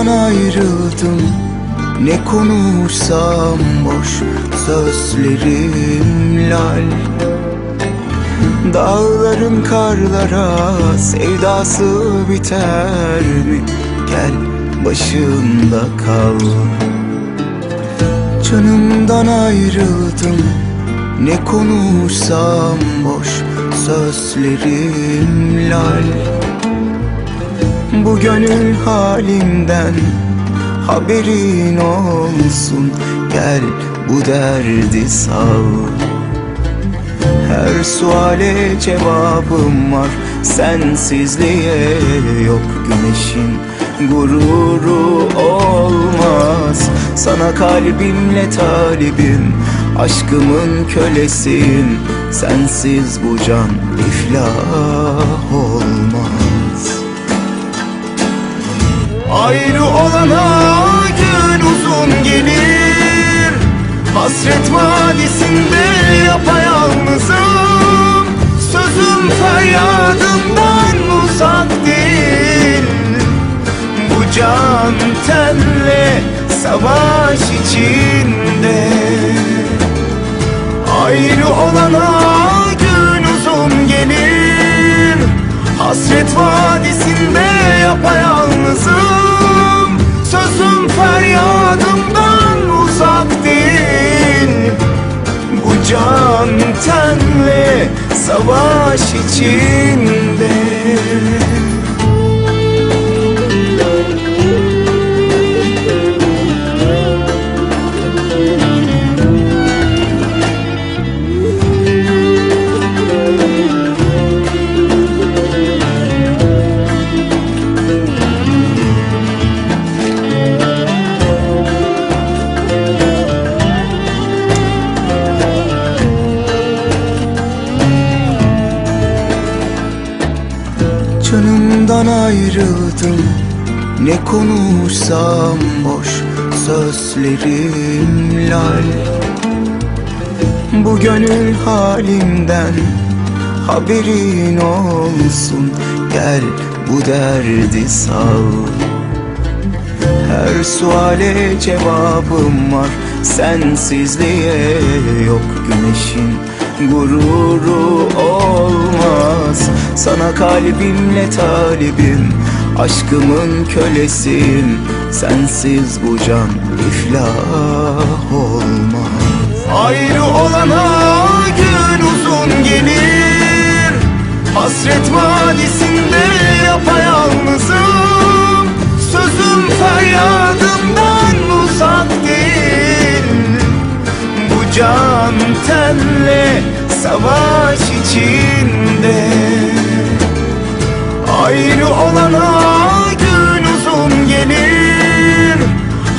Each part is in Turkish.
Canımdan ayrıldım. Ne konuşsam boş Sözlerim lal. Dağların karlara Sevdası biter mi? Gel başında kal. Canımdan ayrıldım. Ne konuşsam boş Sözlerim lal Bu gönül halimden Haberin olsun. Gel bu derdi sal. Her suale cevabım var Sensizliğe yok. Güneşin gururu olmaz. Sana kalbimle talibim Aşkımın kölesiyim. Sensiz bu can iflah Ayrı olana gün uzun gelir. Hasret vadisinde yapayalnızım. Sözüm feryadımdan uzak değil. Bu can tenle savaş içinde. Ayrı olana gün uzun gelir. Hasret vadisinde yapayalnızım Sözüm feryadımdan uzak değil. Bu can tenle savaş içinde Canımdan ayrıldım. Ne konuşsam boş Sözlerim lal Bu gönül halimden Haberin olsun. Gel bu derdi sal. Her suale cevabım var. Sensizliğe yok güneşin gururu olmaz. Sana kalbimle talibim Aşkımın kölesiyim Sensiz bu can iflah olmaz. Ayrı olana gün uzun gelir. Hasret vadisinde savaş içinde. Ayrı olana gün uzun gelir.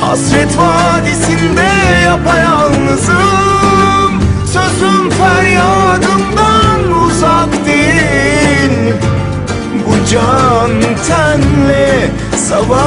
Hasret vadisinde yapayalnızım. Sözüm feryadımdan uzak değil. Bu can tenle savaş